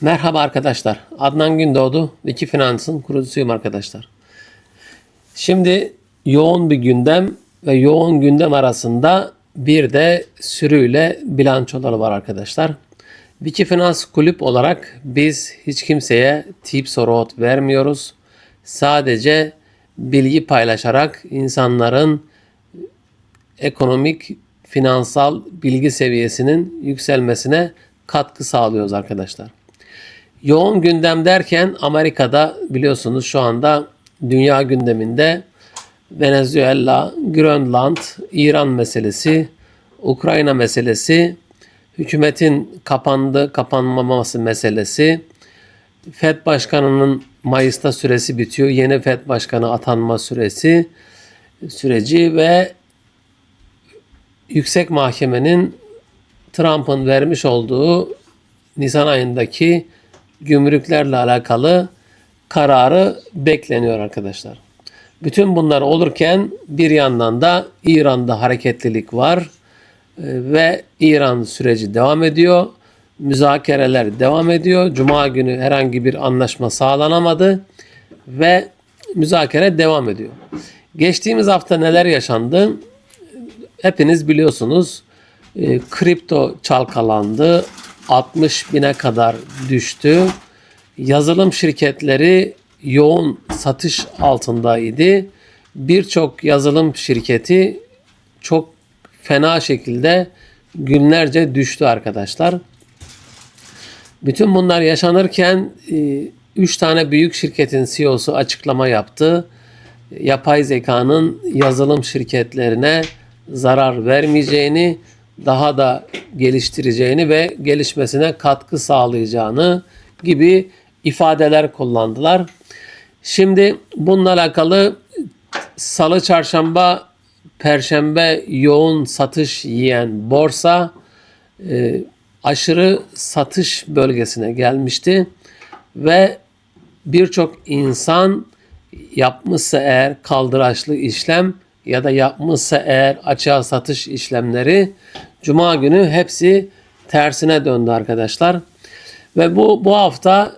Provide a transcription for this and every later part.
Merhaba arkadaşlar. Adnan Gündoğdu, Viki Finans'ın kurucusuyum arkadaşlar. Şimdi yoğun bir gündem ve yoğun gündem arasında bir de sürüyle bilançoları var arkadaşlar. Viki Finans kulüp olarak biz hiç kimseye tip soru vermiyoruz. Sadece bilgi paylaşarak insanların ekonomik, finansal bilgi seviyesinin yükselmesine katkı sağlıyoruz arkadaşlar. Yoğun gündem derken Amerika'da biliyorsunuz şu anda dünya gündeminde Venezuela, Grönland, İran meselesi, Ukrayna meselesi, hükümetin kapandı, kapanmaması meselesi, FED Başkanı'nın Mayıs'ta süresi bitiyor. Yeni FED Başkanı atanma süresi süreci ve Yüksek Mahkemenin Trump'ın vermiş olduğu Nisan ayındaki gümrüklerle alakalı kararı bekleniyor arkadaşlar. Bütün bunlar olurken bir yandan da İran'da hareketlilik var e, ve İran süreci devam ediyor. Müzakereler devam ediyor. Cuma günü herhangi bir anlaşma sağlanamadı ve müzakere devam ediyor. Geçtiğimiz hafta neler yaşandı? Hepiniz biliyorsunuz. E, kripto çalkalandı. 60 bine kadar düştü. Yazılım şirketleri yoğun satış altındaydı. Birçok yazılım şirketi çok fena şekilde günlerce düştü arkadaşlar. Bütün bunlar yaşanırken 3 tane büyük şirketin CEO'su açıklama yaptı. Yapay zekanın yazılım şirketlerine zarar vermeyeceğini, daha da geliştireceğini ve gelişmesine katkı sağlayacağını gibi ifadeler kullandılar. Şimdi bununla alakalı salı, çarşamba, perşembe yoğun satış yiyen borsa e, aşırı satış bölgesine gelmişti ve birçok insan yapmışsa eğer kaldıraçlı işlem ya da yapmışsa eğer açığa satış işlemleri cuma günü hepsi tersine döndü arkadaşlar. Ve bu bu hafta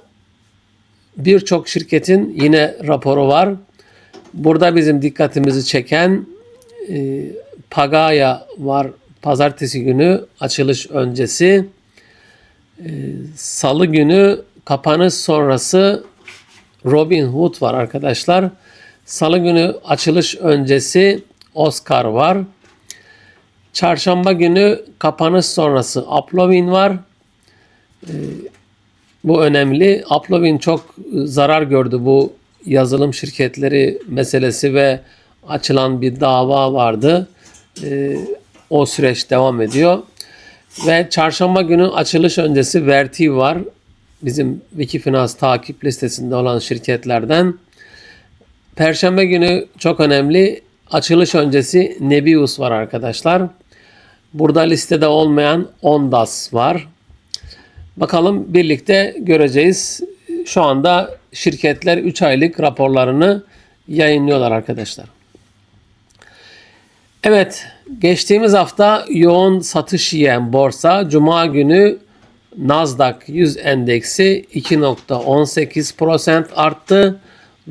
birçok şirketin yine raporu var. Burada bizim dikkatimizi çeken e, Pagaya var pazartesi günü açılış öncesi. E, Salı günü kapanış sonrası Robin Hood var arkadaşlar. Salı günü açılış öncesi Oscar var. Çarşamba günü kapanış sonrası Uplovin var. Ee, bu önemli. Uplovin çok zarar gördü bu yazılım şirketleri meselesi ve açılan bir dava vardı. Ee, o süreç devam ediyor. Ve çarşamba günü açılış öncesi Vertiv var. Bizim Wikifinans takip listesinde olan şirketlerden. Perşembe günü çok önemli açılış öncesi Nebius var arkadaşlar. Burada listede olmayan Ondas var. Bakalım birlikte göreceğiz. Şu anda şirketler 3 aylık raporlarını yayınlıyorlar arkadaşlar. Evet, geçtiğimiz hafta yoğun satış yiyen borsa Cuma günü Nasdaq 100 endeksi 2.18% arttı.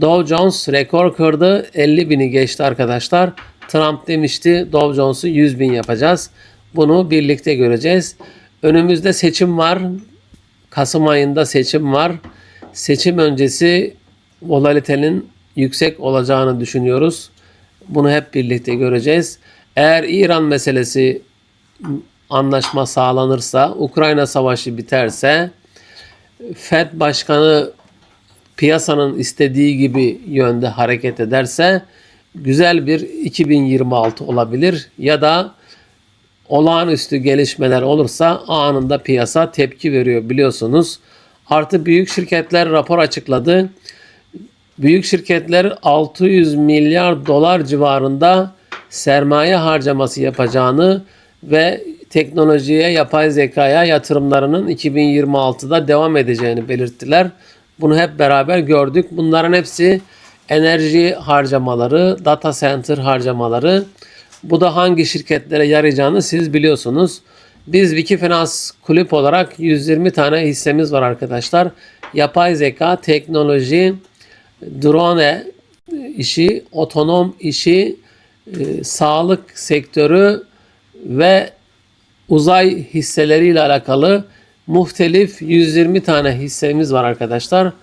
Dow Jones rekor kırdı. 50 bini geçti arkadaşlar. Trump demişti Dow Jones'u 100 bin yapacağız. Bunu birlikte göreceğiz. Önümüzde seçim var. Kasım ayında seçim var. Seçim öncesi volatilitenin yüksek olacağını düşünüyoruz. Bunu hep birlikte göreceğiz. Eğer İran meselesi anlaşma sağlanırsa, Ukrayna savaşı biterse, Fed Başkanı piyasanın istediği gibi yönde hareket ederse güzel bir 2026 olabilir ya da olağanüstü gelişmeler olursa anında piyasa tepki veriyor biliyorsunuz. Artı büyük şirketler rapor açıkladı. Büyük şirketler 600 milyar dolar civarında sermaye harcaması yapacağını ve teknolojiye, yapay zekaya yatırımlarının 2026'da devam edeceğini belirttiler. Bunu hep beraber gördük. Bunların hepsi enerji harcamaları, data center harcamaları. Bu da hangi şirketlere yarayacağını siz biliyorsunuz. Biz Wikifinans kulüp olarak 120 tane hissemiz var arkadaşlar. Yapay zeka, teknoloji, drone işi, otonom işi, e, sağlık sektörü ve uzay hisseleriyle alakalı muhtelif 120 tane hissemiz var arkadaşlar.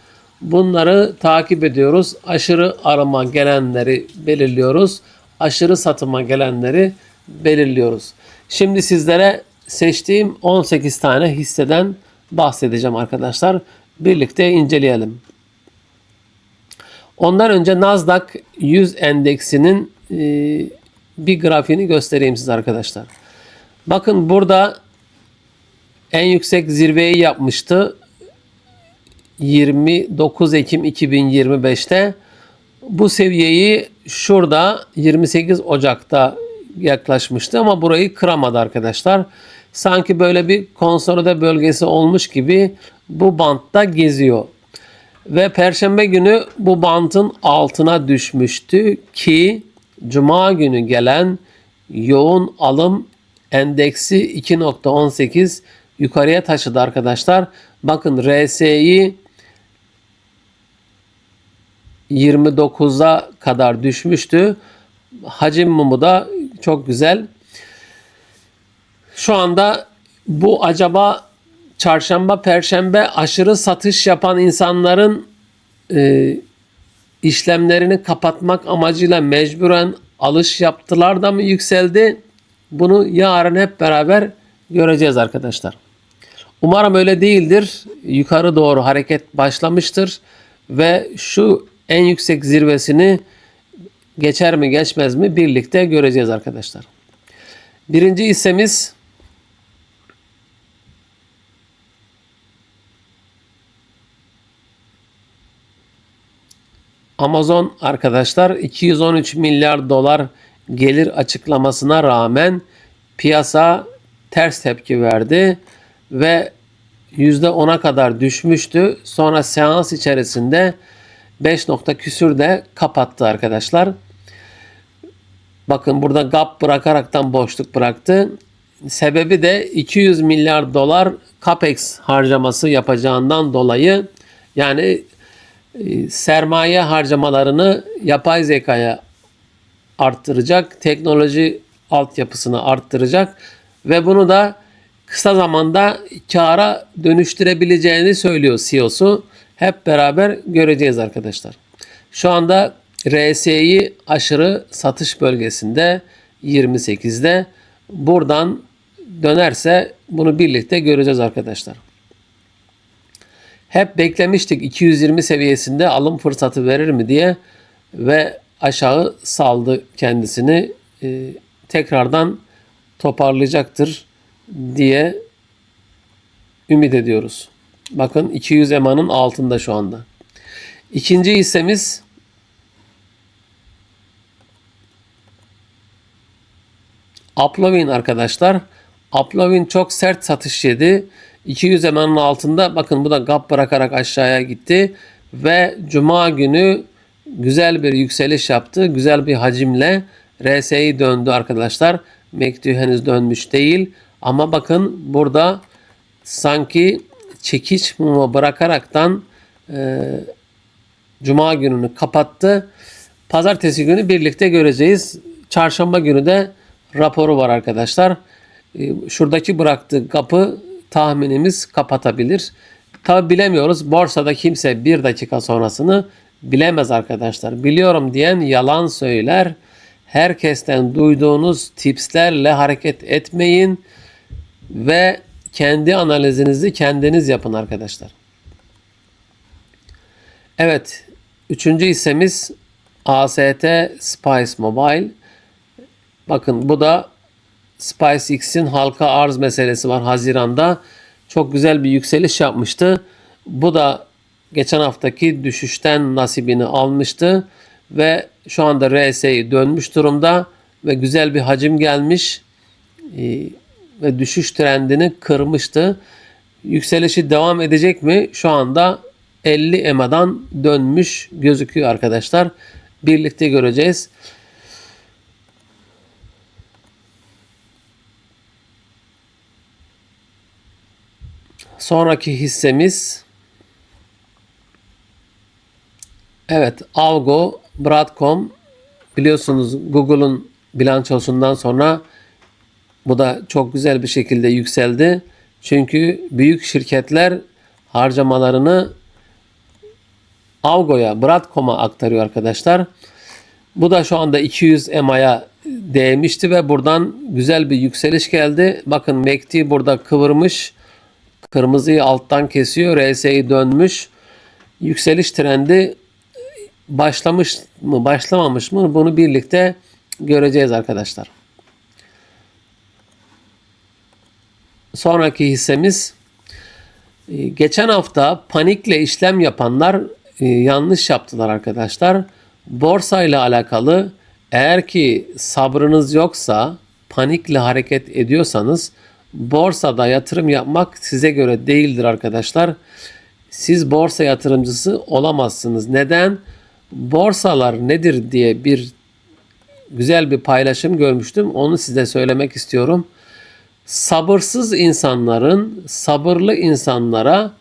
Bunları takip ediyoruz. Aşırı arama gelenleri belirliyoruz. Aşırı satıma gelenleri belirliyoruz. Şimdi sizlere seçtiğim 18 tane hisseden bahsedeceğim arkadaşlar. Birlikte inceleyelim. Ondan önce Nasdaq 100 endeksinin e, bir grafiğini göstereyim size arkadaşlar. Bakın burada en yüksek zirveyi yapmıştı. 29 Ekim 2025'te bu seviyeyi şurada 28 Ocak'ta yaklaşmıştı ama burayı kıramadı arkadaşlar. Sanki böyle bir konsolide bölgesi olmuş gibi bu bantta geziyor. Ve perşembe günü bu bantın altına düşmüştü ki cuma günü gelen yoğun alım endeksi 2.18 yukarıya taşıdı arkadaşlar. Bakın RSI 29'a kadar düşmüştü. Hacim mumu da çok güzel. Şu anda bu acaba çarşamba, perşembe aşırı satış yapan insanların e, işlemlerini kapatmak amacıyla mecburen alış yaptılar da mı yükseldi? Bunu yarın hep beraber göreceğiz arkadaşlar. Umarım öyle değildir. Yukarı doğru hareket başlamıştır ve şu en yüksek zirvesini geçer mi geçmez mi birlikte göreceğiz arkadaşlar. Birinci hissemiz Amazon arkadaşlar 213 milyar dolar gelir açıklamasına rağmen piyasa ters tepki verdi ve %10'a kadar düşmüştü. Sonra seans içerisinde 5 nokta küsür de kapattı arkadaşlar. Bakın burada gap bırakaraktan boşluk bıraktı. Sebebi de 200 milyar dolar capex harcaması yapacağından dolayı yani e, sermaye harcamalarını yapay zekaya arttıracak, teknoloji altyapısını arttıracak ve bunu da kısa zamanda kara dönüştürebileceğini söylüyor CEO'su. Hep beraber göreceğiz arkadaşlar. Şu anda RSI aşırı satış bölgesinde 28'de. Buradan dönerse bunu birlikte göreceğiz arkadaşlar. Hep beklemiştik 220 seviyesinde alım fırsatı verir mi diye ve aşağı saldı kendisini. Ee, tekrardan toparlayacaktır diye ümit ediyoruz. Bakın 200 emanın altında şu anda. İkinci hissemiz Uplovin arkadaşlar. Uplovin çok sert satış yedi. 200 emanın altında bakın bu da gap bırakarak aşağıya gitti. Ve cuma günü güzel bir yükseliş yaptı. Güzel bir hacimle RSI döndü arkadaşlar. MACD henüz dönmüş değil. Ama bakın burada sanki çekiç mumu bırakaraktan e, Cuma gününü kapattı. Pazartesi günü birlikte göreceğiz. Çarşamba günü de raporu var arkadaşlar. E, şuradaki bıraktığı kapı tahminimiz kapatabilir. Tabi bilemiyoruz. Borsada kimse bir dakika sonrasını bilemez arkadaşlar. Biliyorum diyen yalan söyler. Herkesten duyduğunuz tipslerle hareket etmeyin ve kendi analizinizi kendiniz yapın arkadaşlar. Evet, üçüncü hissemiz AST Spice Mobile. Bakın bu da SpaceX'in halka arz meselesi var Haziran'da. Çok güzel bir yükseliş yapmıştı. Bu da geçen haftaki düşüşten nasibini almıştı ve şu anda RSI dönmüş durumda ve güzel bir hacim gelmiş ee, ve düşüş trendini kırmıştı. Yükselişi devam edecek mi? Şu anda 50 EMA'dan dönmüş gözüküyor arkadaşlar. Birlikte göreceğiz. Sonraki hissemiz Evet, Avgo, Broadcom biliyorsunuz Google'un bilançosundan sonra bu da çok güzel bir şekilde yükseldi. Çünkü büyük şirketler harcamalarını Avgo'ya, Broadcom'a aktarıyor arkadaşlar. Bu da şu anda 200 EMA'ya değmişti ve buradan güzel bir yükseliş geldi. Bakın MACD burada kıvırmış. Kırmızıyı alttan kesiyor. RSI dönmüş. Yükseliş trendi başlamış mı başlamamış mı bunu birlikte göreceğiz arkadaşlar. Sonraki hissemiz e, geçen hafta panikle işlem yapanlar e, yanlış yaptılar arkadaşlar. Borsa ile alakalı eğer ki sabrınız yoksa panikle hareket ediyorsanız borsada yatırım yapmak size göre değildir arkadaşlar. Siz borsa yatırımcısı olamazsınız. Neden? Borsalar nedir diye bir güzel bir paylaşım görmüştüm. Onu size söylemek istiyorum. Sabırsız insanların sabırlı insanlara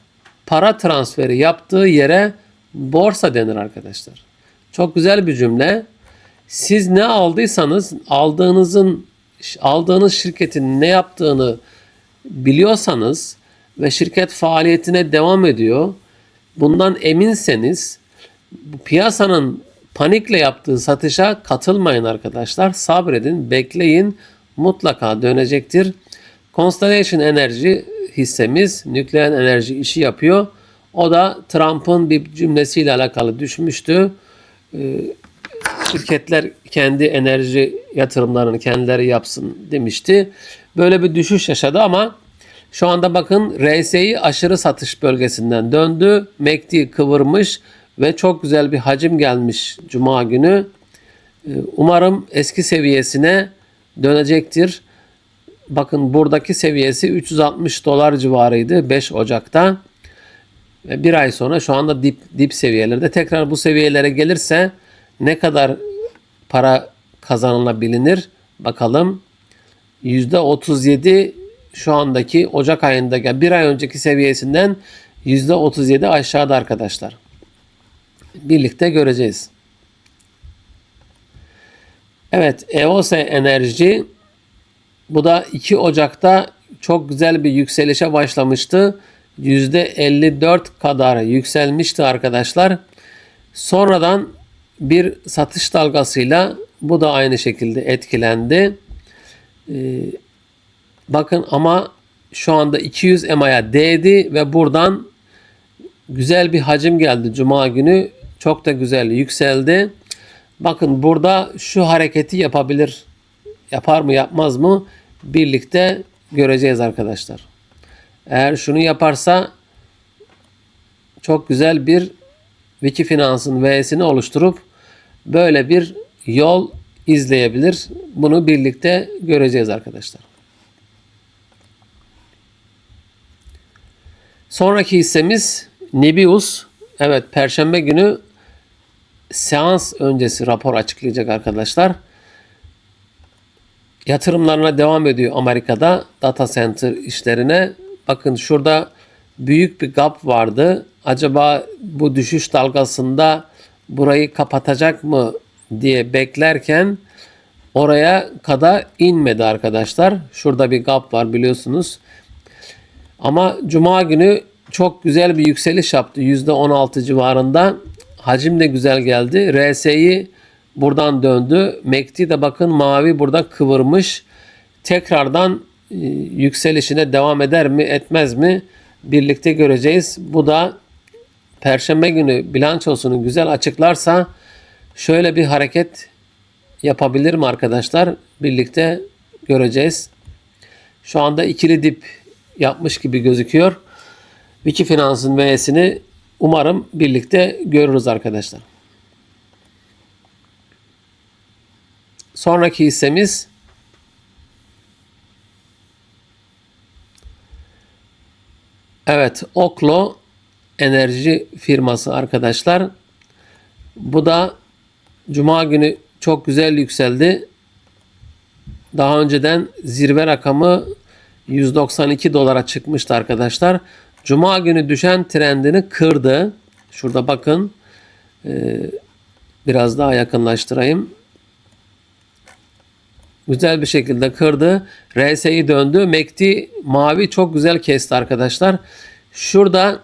para transferi yaptığı yere borsa denir arkadaşlar. Çok güzel bir cümle. Siz ne aldıysanız aldığınızın aldığınız şirketin ne yaptığını biliyorsanız ve şirket faaliyetine devam ediyor. Bundan eminseniz piyasanın panikle yaptığı satışa katılmayın arkadaşlar. Sabredin, bekleyin. Mutlaka dönecektir. Constellation Enerji hissemiz nükleer enerji işi yapıyor. O da Trump'ın bir cümlesiyle alakalı düşmüştü. Ee, şirketler kendi enerji yatırımlarını kendileri yapsın demişti. Böyle bir düşüş yaşadı ama şu anda bakın RSI aşırı satış bölgesinden döndü. MACD kıvırmış ve çok güzel bir hacim gelmiş Cuma günü. Ee, umarım eski seviyesine dönecektir. Bakın buradaki seviyesi 360 dolar civarıydı 5 Ocak'ta. Bir ay sonra şu anda dip, dip seviyelerde. Tekrar bu seviyelere gelirse ne kadar para kazanılabilir bakalım. %37 şu andaki Ocak ayındaki bir ay önceki seviyesinden %37 aşağıda arkadaşlar. Birlikte göreceğiz. Evet, EOS Enerji bu da 2 Ocak'ta çok güzel bir yükselişe başlamıştı. %54 kadar yükselmişti arkadaşlar. Sonradan bir satış dalgasıyla bu da aynı şekilde etkilendi. Ee, bakın ama şu anda 200 EMA'ya değdi ve buradan güzel bir hacim geldi Cuma günü. Çok da güzel yükseldi. Bakın burada şu hareketi yapabilir. Yapar mı yapmaz mı? Birlikte göreceğiz arkadaşlar. Eğer şunu yaparsa çok güzel bir Wikifinans'ın V'sini oluşturup böyle bir yol izleyebilir. Bunu birlikte göreceğiz arkadaşlar. Sonraki hissemiz Nibius. Evet Perşembe günü seans öncesi rapor açıklayacak arkadaşlar. Yatırımlarına devam ediyor Amerika'da data center işlerine. Bakın şurada büyük bir gap vardı. Acaba bu düşüş dalgasında burayı kapatacak mı diye beklerken oraya kadar inmedi arkadaşlar. Şurada bir gap var biliyorsunuz. Ama cuma günü çok güzel bir yükseliş yaptı. %16 civarında. Hacim de güzel geldi. RSI buradan döndü. MACD de bakın mavi burada kıvırmış. Tekrardan e, yükselişine devam eder mi etmez mi birlikte göreceğiz. Bu da Perşembe günü bilançosunu güzel açıklarsa şöyle bir hareket yapabilir mi arkadaşlar? Birlikte göreceğiz. Şu anda ikili dip yapmış gibi gözüküyor. Wikifinans'ın V'sini umarım birlikte görürüz arkadaşlar. Sonraki hissemiz Evet, Oklo enerji firması arkadaşlar. Bu da Cuma günü çok güzel yükseldi. Daha önceden zirve rakamı 192 dolara çıkmıştı arkadaşlar. Cuma günü düşen trendini kırdı. Şurada bakın. Ee, biraz daha yakınlaştırayım. Güzel bir şekilde kırdı. RS'yi döndü. MACD mavi çok güzel kesti arkadaşlar. Şurada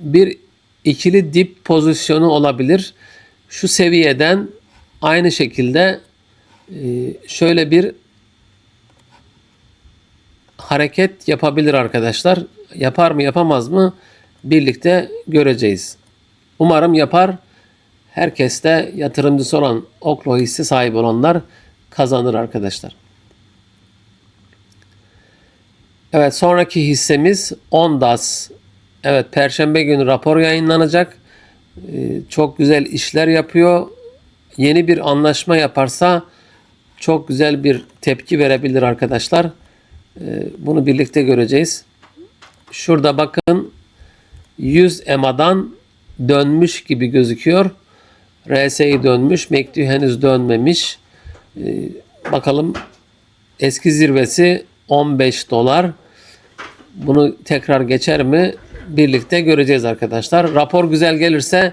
bir ikili dip pozisyonu olabilir. Şu seviyeden aynı şekilde e, şöyle bir hareket yapabilir arkadaşlar. Yapar mı yapamaz mı birlikte göreceğiz. Umarım yapar. Herkes de yatırımcısı olan Oklo hissi sahibi olanlar kazanır arkadaşlar. Evet sonraki hissemiz Ondas. Evet perşembe günü rapor yayınlanacak. Ee, çok güzel işler yapıyor. Yeni bir anlaşma yaparsa çok güzel bir tepki verebilir arkadaşlar. Ee, bunu birlikte göreceğiz. Şurada bakın 100 EMA'dan dönmüş gibi gözüküyor. RSI dönmüş. MACD henüz dönmemiş. Ee, bakalım eski zirvesi 15 dolar. Bunu tekrar geçer mi? Birlikte göreceğiz arkadaşlar. Rapor güzel gelirse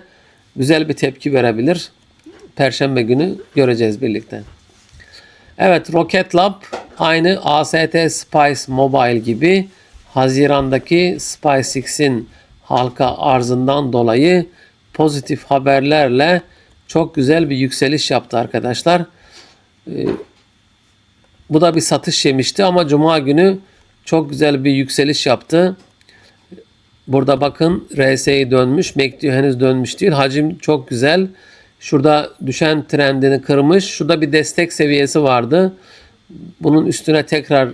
güzel bir tepki verebilir. Perşembe günü göreceğiz birlikte. Evet Rocket Lab aynı AST Spice Mobile gibi Haziran'daki SpaceX'in halka arzından dolayı pozitif haberlerle çok güzel bir yükseliş yaptı arkadaşlar. Ee, bu da bir satış yemişti ama Cuma günü çok güzel bir yükseliş yaptı. Burada bakın RSI dönmüş. MACD henüz dönmüş değil. Hacim çok güzel. Şurada düşen trendini kırmış. Şurada bir destek seviyesi vardı. Bunun üstüne tekrar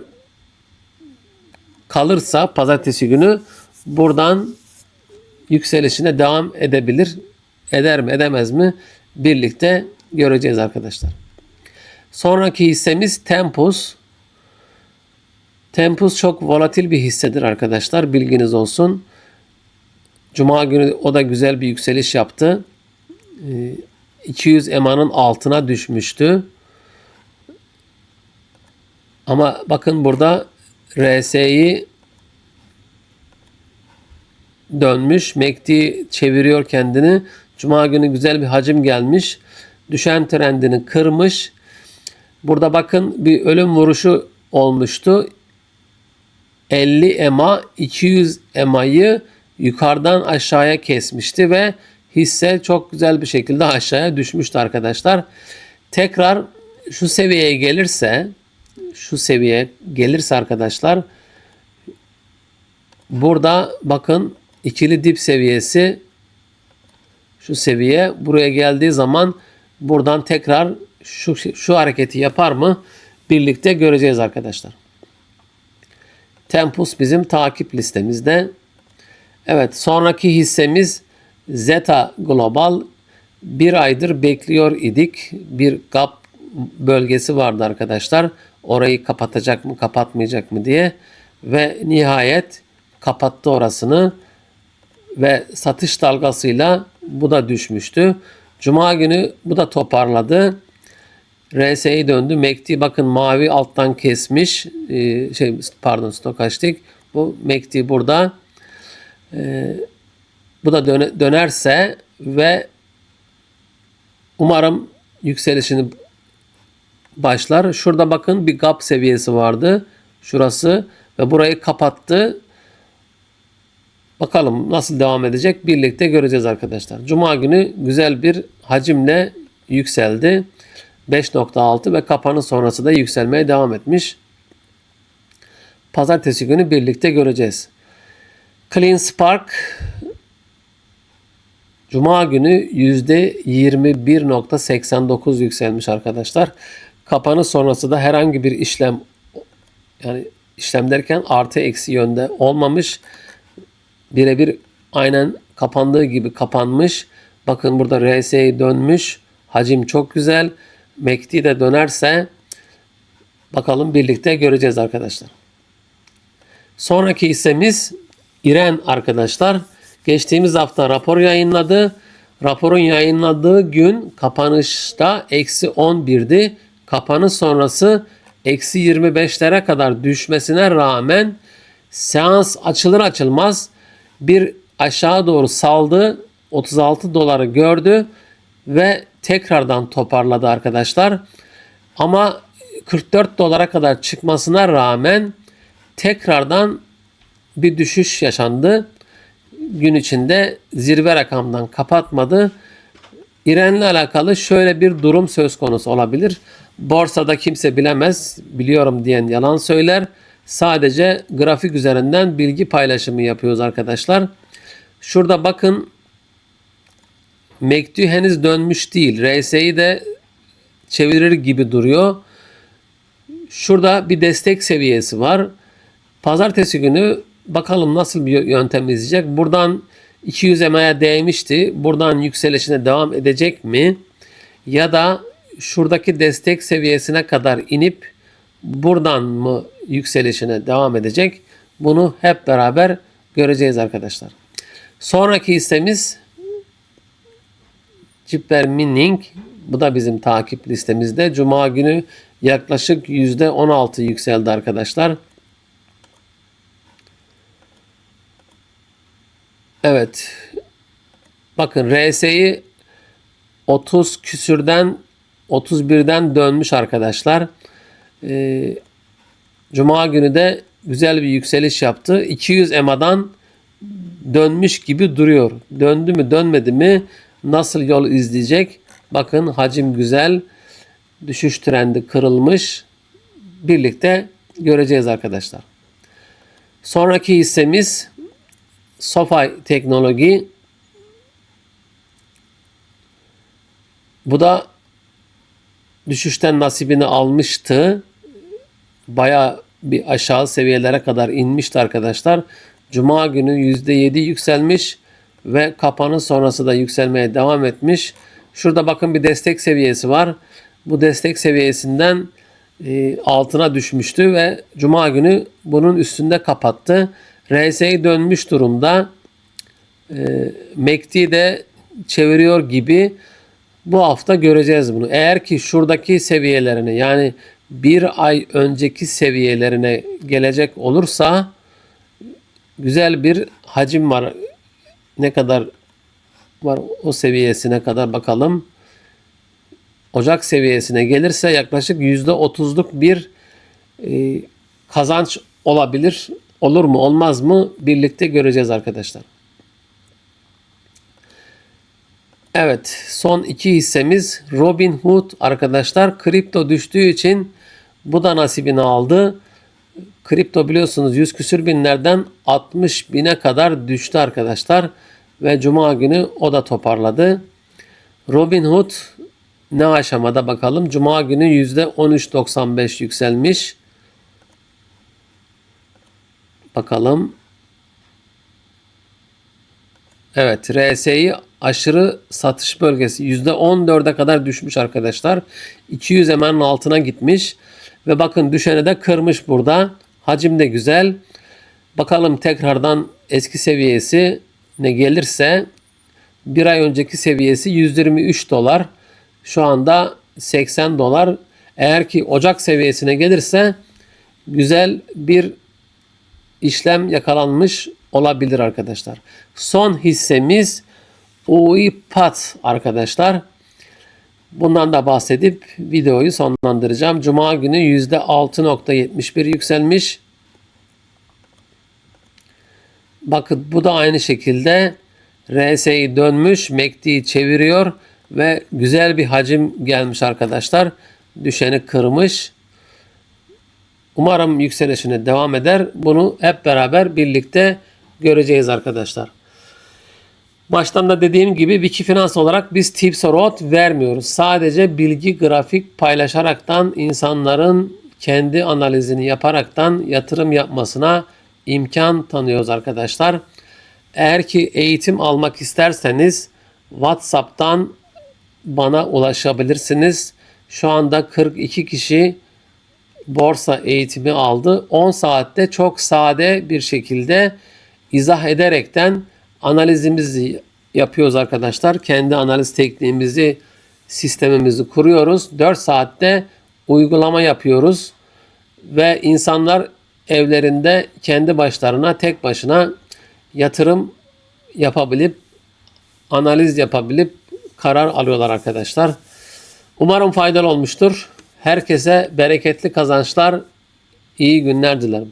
kalırsa pazartesi günü buradan yükselişine devam edebilir. Eder mi edemez mi birlikte göreceğiz arkadaşlar. Sonraki hissemiz Tempus. Tempus çok volatil bir hissedir arkadaşlar. Bilginiz olsun. Cuma günü o da güzel bir yükseliş yaptı. 200 EMA'nın altına düşmüştü. Ama bakın burada RS'yi dönmüş. MACD çeviriyor kendini. Cuma günü güzel bir hacim gelmiş. Düşen trendini kırmış. Burada bakın bir ölüm vuruşu olmuştu. 50 EMA 200 EMA'yı yukarıdan aşağıya kesmişti ve hisse çok güzel bir şekilde aşağıya düşmüştü arkadaşlar. Tekrar şu seviyeye gelirse şu seviyeye gelirse arkadaşlar burada bakın ikili dip seviyesi şu seviye buraya geldiği zaman buradan tekrar şu, şu hareketi yapar mı birlikte göreceğiz arkadaşlar. Tempus bizim takip listemizde. Evet sonraki hissemiz Zeta Global. Bir aydır bekliyor idik. Bir gap bölgesi vardı arkadaşlar. Orayı kapatacak mı kapatmayacak mı diye. Ve nihayet kapattı orasını. Ve satış dalgasıyla bu da düşmüştü. Cuma günü bu da toparladı. RSI döndü. MACD bakın mavi alttan kesmiş. Ee, şey pardon stokastik. Bu MACD burada. Ee, bu da döne, dönerse ve umarım yükselişini başlar. Şurada bakın bir gap seviyesi vardı. Şurası ve burayı kapattı. Bakalım nasıl devam edecek birlikte göreceğiz arkadaşlar. Cuma günü güzel bir hacimle yükseldi. 5.6 ve kapanış sonrası da yükselmeye devam etmiş. Pazartesi günü birlikte göreceğiz. Clean Spark Cuma günü %21.89 yükselmiş arkadaşlar. Kapanış sonrası da herhangi bir işlem yani işlem derken artı eksi yönde olmamış. Birebir aynen kapandığı gibi kapanmış. Bakın burada RSI dönmüş. Hacim çok güzel. MACD de dönerse bakalım birlikte göreceğiz arkadaşlar. Sonraki hissemiz İren arkadaşlar. Geçtiğimiz hafta rapor yayınladı. Raporun yayınladığı gün kapanışta eksi 11'di. Kapanış sonrası eksi 25'lere kadar düşmesine rağmen Seans açılır açılmaz bir aşağı doğru saldı. 36 doları gördü ve tekrardan toparladı arkadaşlar. Ama 44 dolara kadar çıkmasına rağmen tekrardan bir düşüş yaşandı. Gün içinde zirve rakamdan kapatmadı. İran'la alakalı şöyle bir durum söz konusu olabilir. Borsada kimse bilemez, biliyorum diyen yalan söyler. Sadece grafik üzerinden bilgi paylaşımı yapıyoruz arkadaşlar. Şurada bakın MACD henüz dönmüş değil. RSI de çevirir gibi duruyor. Şurada bir destek seviyesi var. Pazartesi günü bakalım nasıl bir yöntem izleyecek. Buradan 200 EMA'ya değmişti. Buradan yükselişine devam edecek mi? Ya da şuradaki destek seviyesine kadar inip buradan mı yükselişine devam edecek? Bunu hep beraber göreceğiz arkadaşlar. Sonraki hissemiz Cipper Mining. Bu da bizim takip listemizde. Cuma günü yaklaşık %16 yükseldi arkadaşlar. Evet. Bakın RS'yi 30 küsürden 31'den dönmüş arkadaşlar. Ee, Cuma günü de güzel bir yükseliş yaptı. 200 EMA'dan dönmüş gibi duruyor. Döndü mü dönmedi mi nasıl yol izleyecek? Bakın hacim güzel. Düşüş trendi kırılmış. Birlikte göreceğiz arkadaşlar. Sonraki hissemiz SoFi Teknoloji. Bu da düşüşten nasibini almıştı. Baya bir aşağı seviyelere kadar inmişti arkadaşlar. Cuma günü %7 yükselmiş ve kapanış sonrası da yükselmeye devam etmiş. Şurada bakın bir destek seviyesi var. Bu destek seviyesinden e, altına düşmüştü ve Cuma günü bunun üstünde kapattı. RSI dönmüş durumda. E, MACD de çeviriyor gibi bu hafta göreceğiz bunu. Eğer ki şuradaki seviyelerine yani bir ay önceki seviyelerine gelecek olursa güzel bir hacim var. Ne kadar var o seviyesine kadar bakalım. Ocak seviyesine gelirse yaklaşık %30'luk bir e, kazanç olabilir. Olur mu olmaz mı birlikte göreceğiz arkadaşlar. Evet son iki hissemiz Robinhood arkadaşlar kripto düştüğü için bu da nasibini aldı. Kripto biliyorsunuz 100 küsür binlerden 60 bine kadar düştü arkadaşlar. Ve cuma günü o da toparladı. Robinhood ne aşamada bakalım. Cuma günü %13.95 yükselmiş. Bakalım. Evet RSI aşırı satış bölgesi %14'e kadar düşmüş arkadaşlar. 200 hemen altına gitmiş. Ve bakın düşene de kırmış burada. Hacim de güzel. Bakalım tekrardan eski seviyesi ne gelirse bir ay önceki seviyesi 123 dolar. Şu anda 80 dolar. Eğer ki Ocak seviyesine gelirse güzel bir işlem yakalanmış olabilir arkadaşlar. Son hissemiz UiPath arkadaşlar. Bundan da bahsedip videoyu sonlandıracağım. Cuma günü %6.71 yükselmiş. Bakın bu da aynı şekilde RSI dönmüş. MACD'yi çeviriyor ve güzel bir hacim gelmiş arkadaşlar. Düşeni kırmış. Umarım yükselişine devam eder. Bunu hep beraber birlikte göreceğiz arkadaşlar. Baştan da dediğim gibi Wikifinans olarak biz tips or vermiyoruz. Sadece bilgi grafik paylaşaraktan insanların kendi analizini yaparaktan yatırım yapmasına imkan tanıyoruz arkadaşlar. Eğer ki eğitim almak isterseniz WhatsApp'tan bana ulaşabilirsiniz. Şu anda 42 kişi borsa eğitimi aldı. 10 saatte çok sade bir şekilde izah ederekten analizimizi yapıyoruz arkadaşlar. Kendi analiz tekniğimizi, sistemimizi kuruyoruz. 4 saatte uygulama yapıyoruz ve insanlar evlerinde kendi başlarına tek başına yatırım yapabilip analiz yapabilip karar alıyorlar arkadaşlar. Umarım faydalı olmuştur. Herkese bereketli kazançlar, iyi günler dilerim.